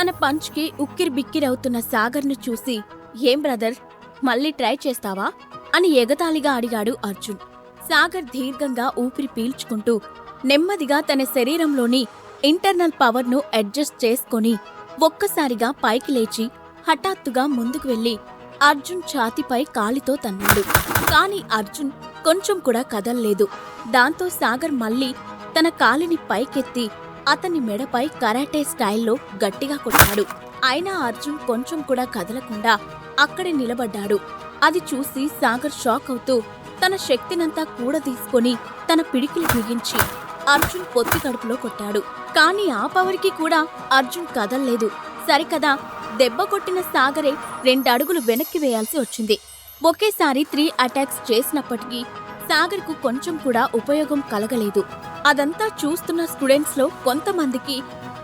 తన పంచ్కి ఉక్కిరి బిక్కిరవుతున్న సాగర్ను చూసి ఏం బ్రదర్ మళ్ళీ ట్రై చేస్తావా? అని ఎగతాళిగా అడిగాడు అర్జున్. సాగర్ దీర్ఘంగా ఊపిరి పీల్చుకుంటూ నెమ్మదిగా తన శరీరంలోని ఇంటర్నల్ పవర్ను అడ్జస్ట్ చేసుకొని ఒక్కసారిగా పైకి లేచి హఠాత్తుగా ముందుకు వెళ్ళి అర్జున్ ఛాతిపై కాలితో తన్నాడు. కాని అర్జున్ కొంచెం కూడా కదల్లేదు. దాంతో సాగర్ మళ్ళీ తన కాలిని పైకెత్తి అతని మెడపై కరాటే స్టైల్లో గట్టిగా కొట్టాడు. అయినా అర్జున్ కొంచెం కూడా కదలకుండా అక్కడే నిలబడ్డాడు. అది చూసి సాగర్ షాక్ అవుతూ తన శక్తినంతా కూడా తీసుకొని తన పిడికిలు బిగించి అర్జున్ పొత్తి కడుపులో కొట్టాడు. కానీ ఆ పవర్కి కూడా అర్జున్ కదల్లేదు. సరికదా దెబ్బ కొట్టిన సాగరే రెండడుగులు వెనక్కి వేయాల్సి వచ్చింది. ఒకేసారి త్రీ అటాక్స్ చేసినప్పటికీ సాగర్కు కొంచెం కూడా ఉపయోగం కలగలేదు. అదంతా చూస్తున్న స్టూడెంట్స్లో కొంతమందికి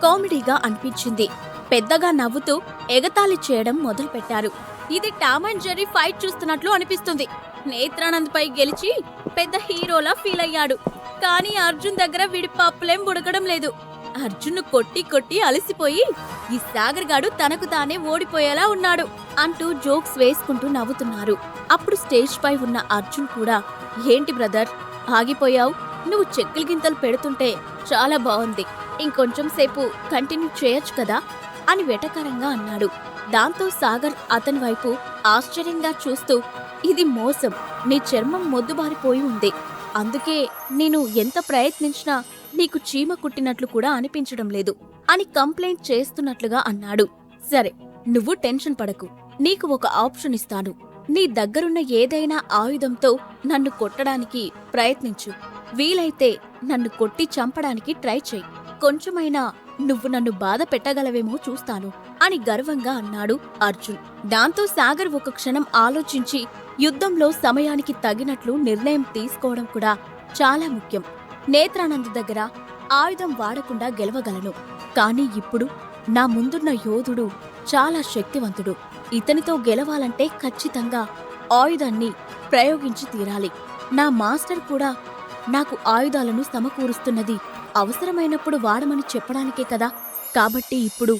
కామెడీగా అనిపించింది. పెద్దగా నవ్వుతూ ఎగతాళి చేయడం మొదలుపెట్టారు. ఇది టామ్ అండ్ జెర్రీ ఫైట్ చూస్తున్నట్లు అనిపిస్తుంది. నేత్రానంద్ పై గెలిచి పెద్ద హీరోలా ఫీల్ అయ్యాడు. కానీ అర్జున్ దగ్గర వీడి పప్పులేం ఉడకడం లేదు. అర్జున్ కొట్టి కొట్టి అలసిపోయి ఈ సాగర్ గాడు తనకు తానే ఓడిపోయేలా ఉన్నాడు అంటూ జోక్స్ వేసుకుంటూ నవ్వుతున్నారు. అప్పుడు స్టేజ్ పై ఉన్న అర్జున్ కూడా ఏంటి బ్రదర్ ఆగిపోయావు? నువ్వు చెక్కులు గింతలు పెడుతుంటే చాలా బాగుంది. ఇంకొంచెం సేపు కంటిన్యూ చేయొచ్చు కదా? అని వెటకరంగా అన్నాడు. దాంతో సాగర్ అతని వైపు ఆశ్చర్యంగా చూస్తూ ఇది మోసం. నీ చర్మం మొద్దుబారిపోయి ఉంది. అందుకే నేను ఎంత ప్రయత్నించినా నీకు చీమ కుట్టినట్లు కూడా అనిపించడం లేదు అని కంప్లైంట్ చేస్తున్నట్లుగా అన్నాడు. సరే నువ్వు టెన్షన్ పడకు. నీకు ఒక ఆప్షన్ ఇస్తాను. నీ దగ్గరున్న ఏదైనా ఆయుధంతో నన్ను కొట్టడానికి ప్రయత్నించు. వీలైతే నన్ను కొట్టి చంపడానికి ట్రై చెయ్యి కొంచెమైనా నువ్వు నన్ను బాధ పెట్టగలవేమో చూస్తాను అని గర్వంగా అన్నాడు అర్జున్. దాంతో సాగర్ ఒక క్షణం ఆలోచించి యుద్ధంలో సమయానికి తగినట్లు నిర్ణయం తీసుకోవడం కూడా చాలా ముఖ్యం. నేత్రానంద్ దగ్గర ఆయుధం వాడకుండా గెలవగలను. కానీ ఇప్పుడు నా ముందున్న యోధుడు చాలా శక్తివంతుడు. ఇతనితో గెలవాలంటే ఖచ్చితంగా ఆయుధాన్ని ప్రయోగించి తీరాలి. నా మాస్టర్ కూడా నాకు ఆయుధాలను సమకూరుస్తున్నది అవసరమైనప్పుడు వాడమని చెప్పడానికే కదా. కాబట్టి ఇప్పుడు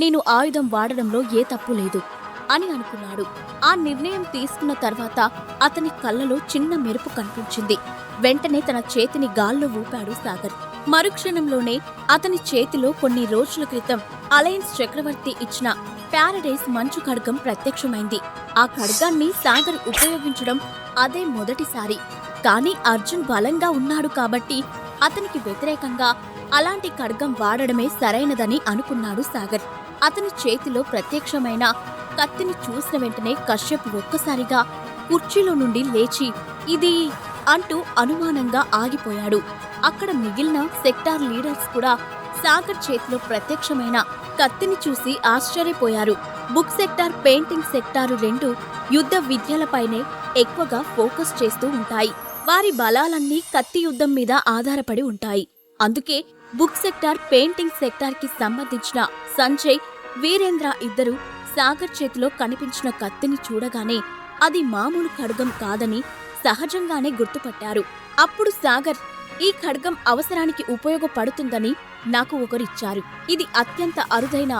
నేను ఆయుధం వాడడంలో ఏ తప్పు లేదు అని అనుకున్నాడు. ఆ నిర్ణయం తీసుకున్న తర్వాత అతని కళ్ళలో చిన్న మెరుపు కనిపించింది. వెంటనే తన చేతిని గాల్లో ఊపాడు సాగర్. మరుక్షణంలోనే అతని చేతిలో కొన్ని రోజుల క్రితం అలయన్స్ చక్రవర్తి ఇచ్చిన ప్యారడైస్ మంచు ఖడ్గం ప్రత్యక్షమైంది. ఆ ఖడ్గాన్ని సాగర్ ఉపయోగించడం అదే మొదటిసారి. కానీ అర్జున్ బలంగా ఉన్నాడు కాబట్టి అతనికి వ్యతిరేకంగా అలాంటి ఖడ్గం వాడడమే సరైనదని అనుకున్నాడు సాగర్. అతని చేతిలో ప్రత్యక్షమైన కత్తిని చూసిన వెంటనే కశ్యప్ ఒక్కసారిగా కుర్చీలో నుండి లేచి ఇది అంటూ అనుమానంగా ఆగిపోయాడు. అక్కడ మిగిలిన సెక్టార్ లీడర్స్ కూడా సాగర్ చేతిలో ప్రత్యక్షమైన కత్తిని చూసి ఆశ్చర్యపోయారు. బుక్ సెక్టార్ పెయింటింగ్ సెక్టారు రెండు యుద్ధ విద్యలపైనే ఎక్కువగా ఫోకస్ చేస్తూ ఉంటాయి. వారి బలాలన్నీ కత్తి యుద్ధం మీద ఆధారపడి ఉంటాయి. అందుకే బుక్ సెక్టార్ పెయింటింగ్ సెక్టార్కి సంబంధించిన సంజయ్ వీరేంద్ర ఇద్దరు సాగర్ చేతిలో కనిపించిన కత్తిని చూడగానే అది మామూలు ఖడ్గం కాదని సహజంగానే గుర్తుపట్టారు. అప్పుడు సాగర్ ఈ ఖడ్గం అవసరానికి ఉపయోగపడుతుందని నాకు ఒకరిచ్చారు. ఇది అత్యంత అరుదైన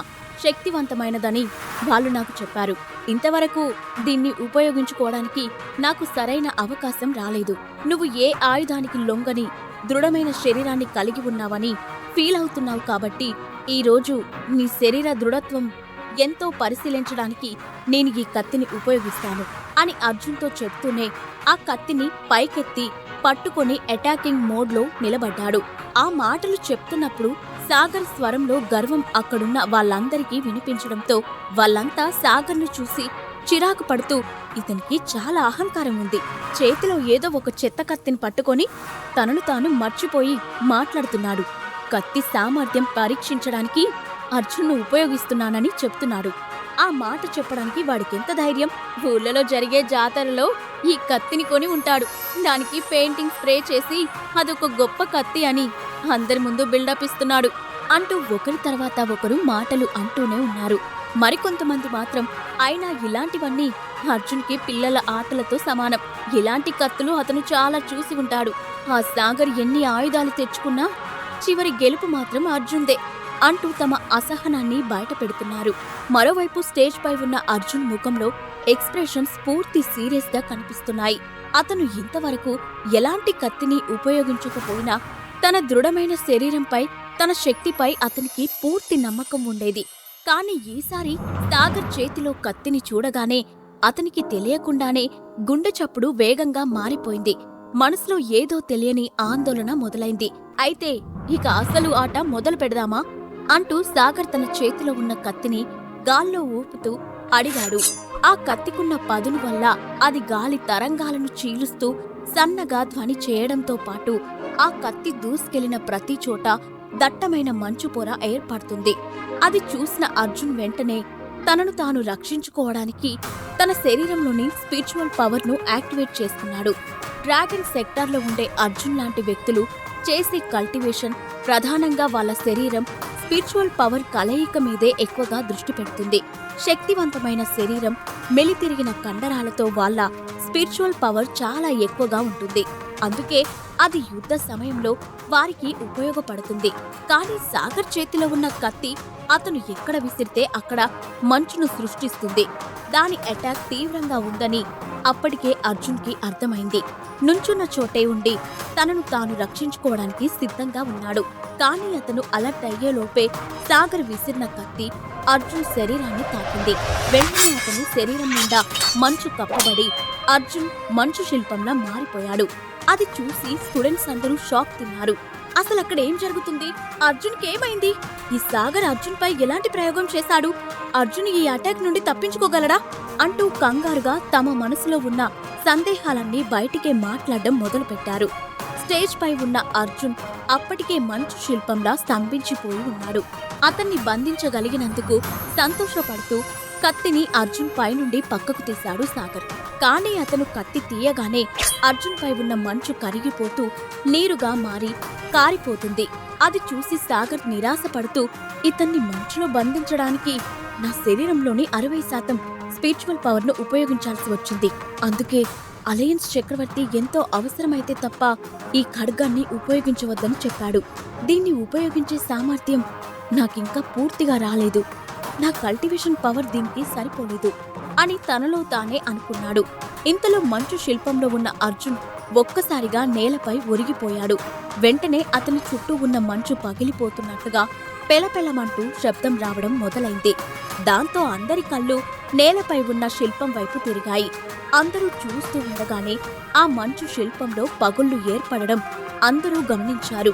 శక్తివంతమైనదని వాళ్ళు నాకు చెప్పారు. ఇంతవరకు దీన్ని ఉపయోగించుకోవడానికి నాకు సరైన అవకాశం రాలేదు. నువ్వు ఏ ఆయుధానికి లొంగని దృఢమైన శరీరాన్ని కలిగి ఉన్నావని ఫీల్ అవుతున్నావు కాబట్టి ఈ రోజు నీ శరీర దృఢత్వం ఎంతో పరిశీలించడానికి నేను ఈ కత్తిని ఉపయోగిస్తాను. అని అర్జున్తో చెప్తూనే ఆ కత్తిని పైకెత్తి పట్టుకొని అటాకింగ్ మోడ్లో నిలబడ్డాడు. ఆ మాటలు చెప్తున్నప్పుడు సాగర్ స్వరంలో గర్వం అక్కడున్న వాళ్ళందరికీ వినిపించడంతో వాళ్ళంతా సాగర్ను చూసి చిరాకు పడుతూ ఇతనికి చాలా అహంకారం ఉంది. చేతిలో ఏదో ఒక చెత్త కత్తిని పట్టుకొని తనను తాను మర్చిపోయి మాట్లాడుతున్నాడు. కత్తి సామర్థ్యం పరీక్షించడానికి అర్జున్ను ఉపయోగిస్తున్నానని చెప్తున్నాడు. ఆ మాట చెప్పడానికి వాడికెంత ధైర్యం? ఊళ్ళలో జరిగే జాతరలో ఈ కత్తిని కొని ఉంటాడు. దానికి పెయింటింగ్ స్ప్రే చేసి అదొక గొప్ప కత్తి అని అందరి ముందు బిల్డప్ ఇస్తున్నాడు. అంటూ ఒకరి తర్వాత ఒకరు మాటలు అంటూనే ఉన్నారు. మరికొంతమంది మాత్రం అయినా ఇలాంటివన్నీ అర్జున్కి పిల్లల ఆటలతో సమానం. ఇలాంటి కత్తులు అతను చాలా చూసి ఉంటాడు. ఆ సాగర్ ఎన్ని ఆయుధాలు తెచ్చుకున్నా చివరి గెలుపు మాత్రం అర్జున్దే. అంటూ తమ అసహనాన్ని బయటపెడుతున్నారు. మరోవైపు స్టేజ్ పై ఉన్న అర్జున్ ముఖంలో ఎక్స్ప్రెషన్స్ పూర్తి సీరియస్గా కనిపిస్తున్నాయి. అతను ఇంతవరకు ఎలాంటి కత్తిని ఉపయోగించకపోయినా తన దృఢమైన శరీరంపై తన శక్తిపై అతనికి పూర్తి నమ్మకం ఉండేది. కాని ఈసారి సాగర్ చేతిలో కత్తిని చూడగానే అతనికి తెలియకుండానే గుండె చప్పుడు వేగంగా మారిపోయింది. మనసులో ఏదో తెలియని ఆందోళన మొదలైంది. అయితే ఇక అసలు ఆట మొదలు పెడదామా? అంటూ సాగర్ తన చేతిలో ఉన్న కత్తిని గాల్లో ఊపుతూ అడిగాడు. ఆ కత్తికున్న పదును వల్ల అది గాలి తరంగాలను చీలుస్తూ సన్నగా ధ్వని చేయడంతో పాటు ఆ కత్తి దూసుకెళ్ళిన ప్రతి చోట దట్టమైన మంచు పొర ఏర్పడుతుంది. అది చూసిన అర్జున్ వెంటనే తనను తాను రక్షించుకోవడానికి తన శరీరంలోని స్పిరిచువల్ పవర్ను యాక్టివేట్ చేసుకున్నాడు. డ్రాగన్ సెక్టార్లో ఉండే అర్జున్ లాంటి వ్యక్తులు చేసే కల్టివేషన్ ప్రధానంగా వాళ్ళ శరీరం స్పిరిచువల్ పవర్ కలయిక మీదే ఎక్కువగా దృష్టి పెడుతుంది. శక్తివంతమైన శరీరం మెలితిరిగిన కండరాలతో వాళ్ళ స్పిరిచువల్ పవర్ చాలా ఎక్కువగా ఉంటుంది. అందుకే అది యుద్ధ సమయంలో వారికి ఉపయోగపడుతుంది. కానీ సాగర్ చేతిలో ఉన్న కత్తి అతను ఎక్కడ విసిరితే అక్కడ మంచును సృష్టిస్తుంది. దాని అటాక్ తీవ్రంగా ఉందని అప్పటికే అర్జున్కి అర్థమైంది. నుంచున్న చోటే ఉండి తనను తాను రక్షించుకోవడానికి సిద్ధంగా ఉన్నాడు. కానీ అతను అలర్ట్ అయ్యేలోపే సాగర్ విసిరిన కత్తి అర్జున్ శరీరాన్ని తాకింది. వెంటనే అతని శరీరం నిండా మంచు కప్పబడి అర్జున్ మంచు శిల్పంలా మారిపోయాడు. అది చూసి స్టూడెంట్స్ అందరూ షాక్ తిన్నారు. అసలు అక్కడ ఏం జరుగుతుంది? అర్జున్కి ఏమైంది? ఈ సాగర్ అర్జున్ పై ఎలాంటి ప్రయోగం చేశాడు? అర్జున్ ఈ అటాక్ నుండి తప్పించుకోగలడా? అంటూ కంగారుగా తమ మనసులో ఉన్న సందేహాలన్నీ బయటికే మాట్లాడడం మొదలుపెట్టారు. స్టేజ్ పై ఉన్న అర్జున్ అప్పటికే మంచు శిల్పంలా స్తంభించిపోయి ఉన్నాడు. అతన్ని బంధించగలిగినందుకు సంతోషపడుతూ కత్తిని అర్జున్ పై నుండి పక్కకు తీశాడు సాగర్. కానీ అతను కత్తి తీయగానే అర్జున్ పై ఉన్న మంచు కరిగిపోతూ నీరుగా మారి కారిపోతుంది. అది చూసి సాగర్ నిరాశపడుతూ ఇతన్ని మంచులో బంధించడానికి నా శరీరంలోని అరవై శాతం స్పిరిచువల్ పవర్ను ఉపయోగించాల్సి వచ్చింది. అందుకే అలయన్స్ చక్రవర్తి ఎంతో అవసరమైతే తప్ప ఈ ఖడ్గాన్ని ఉపయోగించవద్దని చెప్పాడు. దీన్ని ఉపయోగించే సామర్థ్యం నాకింకా పూర్తిగా రాలేదు. నా కల్టివేషన్ పవర్ దీనికి సరిపోలేదు అని తనలో తానే అనుకున్నాడు. ఇంతలో మంచు శిల్పంలో ఉన్న అర్జున్ ఒక్కసారిగా నేలపై ఒరిగిపోయాడు. వెంటనే అతని చుట్టూ ఉన్న మంచు పగిలిపోతున్నట్టుగా పెలపెలమంటూ శబ్దం రావడం మొదలైంది. దాంతో అందరి కళ్ళు నేలపై ఉన్న శిల్పం వైపు తిరిగాయి. అందరూ చూస్తూ ఉండగానే ఆ మంచు శిల్పంలో పగుళ్ళు ఏర్పడడం అందరూ గమనించారు.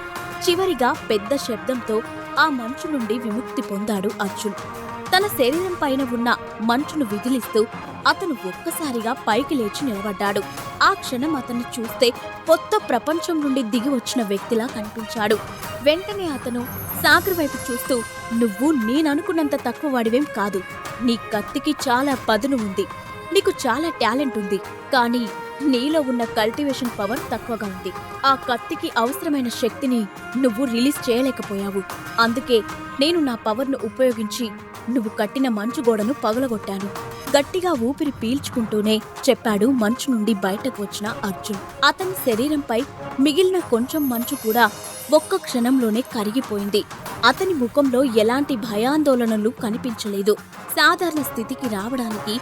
చివరిగా పెద్ద శబ్దంతో ఆ మంచు నుండి విముక్తి పొందాడు అర్జున్. తన శరీరం పైన ఉన్న మంచును విదిలిస్తూ అతను ఒక్కసారిగా పైకి లేచి నిలబడ్డాడు. ఆ క్షణం అతన్ని చూస్తే కొత్త ప్రపంచం నుండి దిగి వచ్చిన వ్యక్తిలా కనిపించాడు. వెంటనే అతను సాగర్ వైపు చూస్తూ నువ్వు నేననుకున్నంత తక్కువ వాడివేం కాదు. నీ కత్తికి చాలా పదును ఉంది. నీకు చాలా టాలెంట్ ఉంది. కానీ నీలో ఉన్న కల్టివేషన్ పవర్ తక్కువగా ఉంది. ఆ కత్తికి అవసరమైన శక్తిని నువ్వు రిలీజ్ చేయలేకపోయావు. అందుకే నేను నా పవర్ను ఉపయోగించి నువ్వు కట్టిన మంచు గోడను పగలగొట్టాను. గట్టిగా ఊపిరి పీల్చుకుంటూనే చెప్పాడు మంచు నుండి బయటకు వచ్చిన అర్జున్. అతని శరీరంపై మిగిలిన కొంచెం మంచు కూడా ఒక్క క్షణంలోనే కరిగిపోయింది. అతని ముఖంలో ఎలాంటి భయాందోళనలు కనిపించలేదు. సాధారణ స్థితికి రావడానికి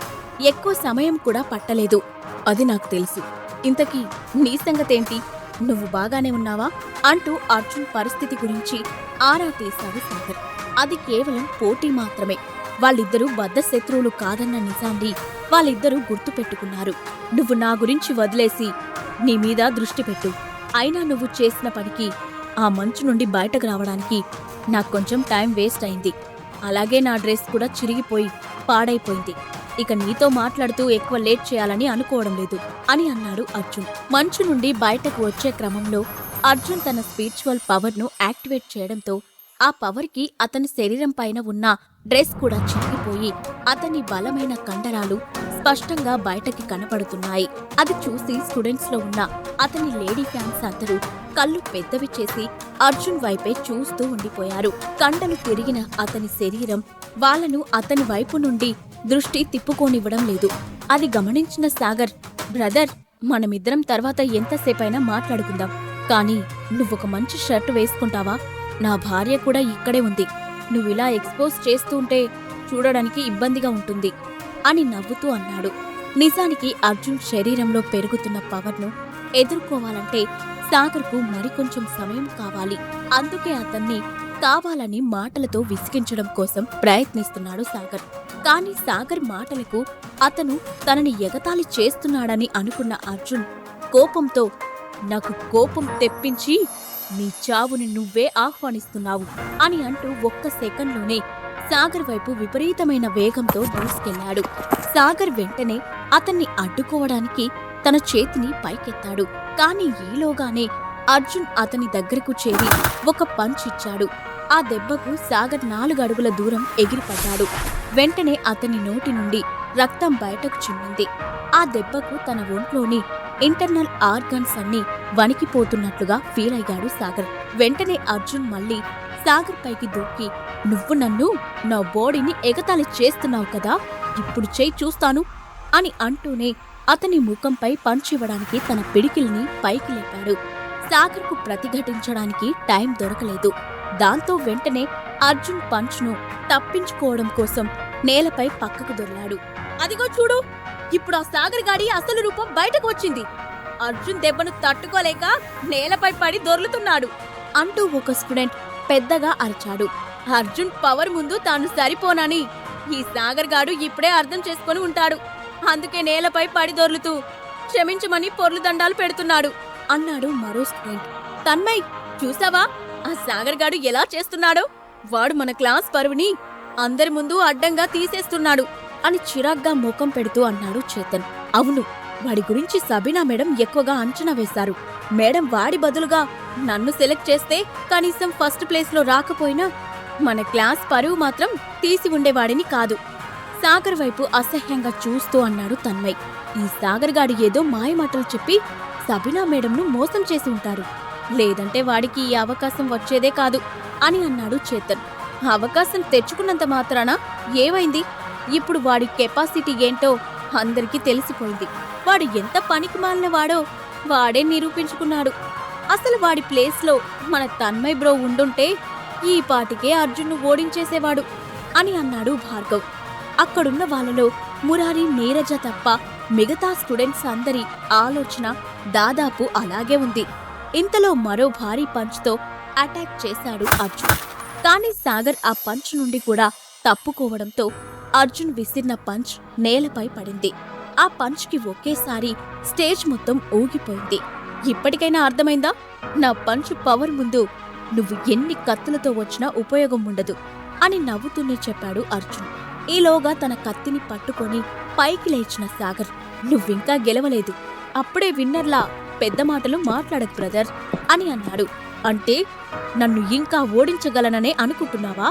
ఎక్కువ సమయం కూడా పట్టలేదు. అది నాకు తెలుసు. ఇంతకీ నీ సంగతేంటి? నువ్వు బాగానే ఉన్నావా? అంటూ అర్జున్ పరిస్థితి గురించి ఆరా తీశాడు సాగర్ అది కేవలం పోటీ మాత్రమే. వాళ్ళిద్దరూ బద్ధ శత్రువులు కాదన్న నిజాన్ని వాళ్ళిద్దరూ గుర్తుపెట్టుకున్నారు. నువ్వు నా గురించి వదిలేసి నీ మీద దృష్టి పెట్టు. అయినా నువ్వు చేసిన పనికి ఆ మంచు నుండి బయటకు రావడానికి నాకు కొంచెం టైం వేస్ట్ అయింది. అలాగే నా డ్రెస్ కూడా చిరిగిపోయి పాడైపోయింది. ఇక నీతో మాట్లాడుతూ ఎక్కువ లేట్ చేయాలని అనుకోవడం లేదు అని అన్నాడు అర్జున్. మంచు నుండి బయటకు వచ్చే క్రమంలో అర్జున్ తన స్పిరిచువల్ పవర్ను యాక్టివేట్ చేయడంతో ఆ పవర్కి అతని శరీరం పైన ఉన్న డ్రెస్ కూడా చిరిగిపోయి అతని బలమైన కండరాలు స్పష్టంగా బయటకి కనపడుతున్నాయి. అది చూసి స్టూడెంట్స్లో ఉన్న అతని లేడీ ఫ్యాన్స్ అందరూ కళ్ళు పెద్దవి చేసి అర్జున్ వైపే చూస్తూ ఉండిపోయారు. కండలు తిరిగిన అతని శరీరం వాళ్ళను అతని వైపు నుండి దృష్టి తిప్పుకోనివ్వడం లేదు. అది గమనించిన సాగర్ బ్రదర్ మనమిద్దరం తర్వాత ఎంతసేపైనా మాట్లాడుకుందాం. కానీ నువ్వొక మంచి షర్ట్ వేసుకుంటావా? నా భార్య కూడా ఇక్కడే ఉంది. నువ్విలా ఎక్స్పోజ్ చేస్తుంటే చూడడానికి ఇబ్బందిగా ఉంటుంది అని నవ్వుతూ అన్నాడు. నిజానికి అర్జున్ శరీరంలో పెరుగుతున్న పవర్ను ఎదుర్కోవాలంటే సాగర్కు మరికొంచెం సమయం కావాలి. అందుకే అతన్ని కావాలని మాటలతో విసిగించడం కోసం ప్రయత్నిస్తున్నాడు సాగర్. కానీ సాగర్ మాటలకు అతను తనని ఎగతాళి చేస్తున్నాడని అనుకున్న అర్జున్ కోపంతో నాకు కోపం తెప్పించి నీ చావుని నువ్వే ఆహ్వానిస్తున్నావు అని అంటూ ఒక్క సెకండ్లోనే సాగర్ వైపు విపరీతమైన వేగంతో దూసుకెళ్ళాడు సాగర్ వెంటనే అతన్ని అడ్డుకోవడానికి తన చేతిని పైకెత్తాడు. కాని ఈలోగానే అర్జున్ అతని దగ్గరకు చేరి ఒక పంచ్ ఇచ్చాడు. ఆ దెబ్బకు సాగర్ నాలుగు అడుగుల దూరం ఎగిరిపడ్డాడు. వెంటనే అతని నోటి నుండి రక్తం బయటకు చిమ్మింది ఆ దెబ్బకు తన ఒంట్లోని ఇంటర్నల్ ఆర్గన్స్ అన్ని వణికిపోతున్నట్లుగా ఫీల్ అయ్యాడు సాగర్. వెంటనే అర్జున్ మళ్ళీ సాగర్ పైకి దూకి నువ్వు నన్ను నా బాడీని ఎగతాళి చేస్తున్నావు కదా ఇప్పుడు చేయి చూస్తాను అని అంటూనే అతని ముఖంపై పంచివ్వడానికి తన పిడికిల్ని పైకి లేపాడు. సాగర్కు ప్రతిఘటించడానికి టైం దొరకలేదు. దాంతో వెంటనే అర్జున్ పంచ్ను తప్పించుకోవడం కోసం నేలపై పక్కకు దొర్లాడు. అదిగో చూడు ఇప్పుడు ఆ సాగర్ గాడి అసలు రూపం బయటకు వచ్చింది. అర్జున్ దెబ్బను తట్టుకోలేక నేలపై పడి దొర్లుతున్నాడు. అంటూ ఒక స్టూడెంట్ పెద్దగా అరిచాడు. అర్జున్ పవర్ ముందు తాను సరిపోనని ఈ సాగర్ గాడు ఇప్పుడే అర్థం చేసుకొని ఉంటాడు. అందుకే నేలపై పడి దొర్లుతూ క్షమించమని పొర్లు దండాలు పెడుతున్నాడు అన్నాడు మరో స్టూడెంట్. తన్మయ్ చూసావా? ఆ సాగర్ గాడు ఎలా చేస్తున్నాడో? వాడు మన క్లాస్ పరువుని అందరి ముందు అడ్డంగా తీసేస్తున్నాడు అని చిరాగ్గా ముఖం పెడుతూ అన్నాడు చేతన్. అవును వాడి గురించి సబీనా మేడం ఎక్కువగా అంచనా వేశారు. మేడం వాడి బదులుగా నన్ను సెలెక్ట్ చేస్తే కనీసం ఫస్ట్ ప్లేస్లో రాకపోయినా మన క్లాస్ పరువు మాత్రం తీసి ఉండేవాడిని కాదు. సాగర్ వైపు అసహ్యంగా చూస్తూ అన్నాడు తన్మయ్. ఈ సాగర్ గాడు ఏదో మాయమాటలు చెప్పి సబీనా మేడంను మోసం చేసి ఉంటారు. లేదంటే వాడికి ఈ అవకాశం వచ్చేదే కాదు అని అన్నాడు చేతన్. అవకాశం తెచ్చుకున్నంత మాత్రాన ఏమైంది? ఇప్పుడు వాడి కెపాసిటీ ఏంటో అందరికీ తెలిసిపోయింది. వాడు ఎంత పనికి వాడో వాడే నిరూపించుకున్నాడు. అసలు వాడి ప్లేస్లో మన తన్మయ్ బ్రో ఉండుంటే ఈ పాటికే అర్జున్ను ఓడించేసేవాడు అని అన్నాడు భార్గవ్. అక్కడున్న వాళ్ళలో మురారి నీరజ తప్ప మిగతా స్టూడెంట్స్ అందరి ఆలోచన దాదాపు అలాగే ఉంది. ఇంతలో మరో భారీ పంచ్తో అటాక్ చేశాడు అర్జున్. కానీ సాగర్ ఆ పంచ్ నుండి కూడా తప్పుకోవడంతో అర్జున్ విసిరిన పంచ్ నేలపై పడింది. ఆ పంచ్కి ఒకేసారి స్టేజ్ మొత్తం ఊగిపోయింది. ఇప్పటికైనా అర్థమైందా? నా పంచ్ పవర్ ముందు నువ్వు ఎన్ని కత్తులతో వచ్చినా ఉపయోగం ఉండదు అని నవ్వుతూనే చెప్పాడు అర్జున్. ఈలోగా తన కత్తిని పట్టుకొని పైకి లేచిన సాగర్ నువ్వింకా గెలవలేదు. అప్పుడే విన్నర్లా పెద్ద మాటలు మాట్లాడకు బ్రదర్ అని అన్నాడు. అంటే నన్ను ఇంకా ఓడించగలననే అనుకుంటున్నావా?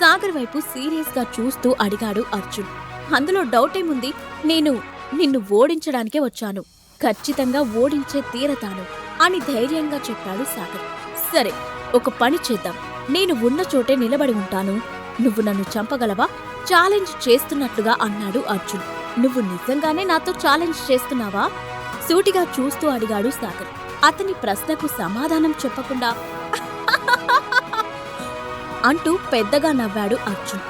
సాగర్ వైపు సీరియస్గా చూస్తూ అడిగాడు అర్జున్. అందులో డౌట్ ఏముంది నేను నిన్ను ఓడించడానికే వచ్చాను. ఖచ్చితంగా ఓడించే తీరతాను అని ధైర్యంగా చెప్పాడు సాగర్. సరే ఒక పని చేద్దాం. నేను ఉన్న చోటే నిలబడి ఉంటాను. నువ్వు నన్ను చంపగలవా? ఛాలెంజ్ చేస్తున్నట్టుగా అన్నాడు అర్జున్. నువ్వు నిజంగానే నాతో ఛాలెంజ్ చేస్తున్నావా? సూటిగా చూస్తూ అడిగాడు సాగర్. అతని ప్రశ్నకు సమాధానం చెప్పకుండా అంటూ పెద్దగా నవ్వాడు అర్జున్.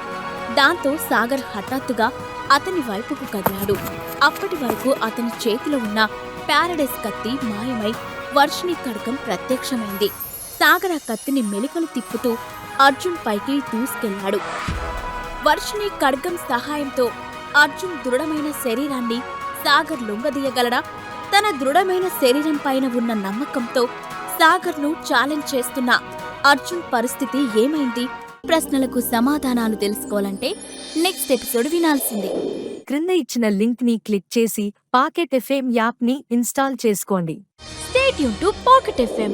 దాంతో సాగర్ హఠాత్తుగా అతని వైపుకు కదిలాడు. అప్పటి వరకు అతని చేతిలో ఉన్న ప్యారడైస్ కత్తి మాయమై వర్షిణి కడకం ప్రత్యక్షమైంది. సాగర్ ఆ కత్తిని మెలికలు తిప్పుతూ అర్జున్ పైకి దూసుకెళ్ళాడు వర్షిణి ఖడ్గం సహాయంతో అర్జున్ దృఢమైన శరీరాన్ని సాగర్ లొంగదీయగలడా? తన దృఢమైన శరీరం పైన ఉన్న నమ్మకంతో సాగర్ను ఛాలెంజ్ చేస్తున్న అర్జున్ పరిస్థితి ఏమైంది? ప్రశ్నలకు సమాధానాలు తెలుసుకోవాలంటే నెక్స్ట్ ఎపిసోడ్ వినాల్సిందే. క్రింద ఇచ్చిన లింక్ని క్లిక్ చేసి పాకెట్ ఎఫ్ఎం యాప్ని ఇన్స్టాల్ చేసుకోండి. స్టేట్ యూన్ టు పాకెట్ ఎఫ్ఎం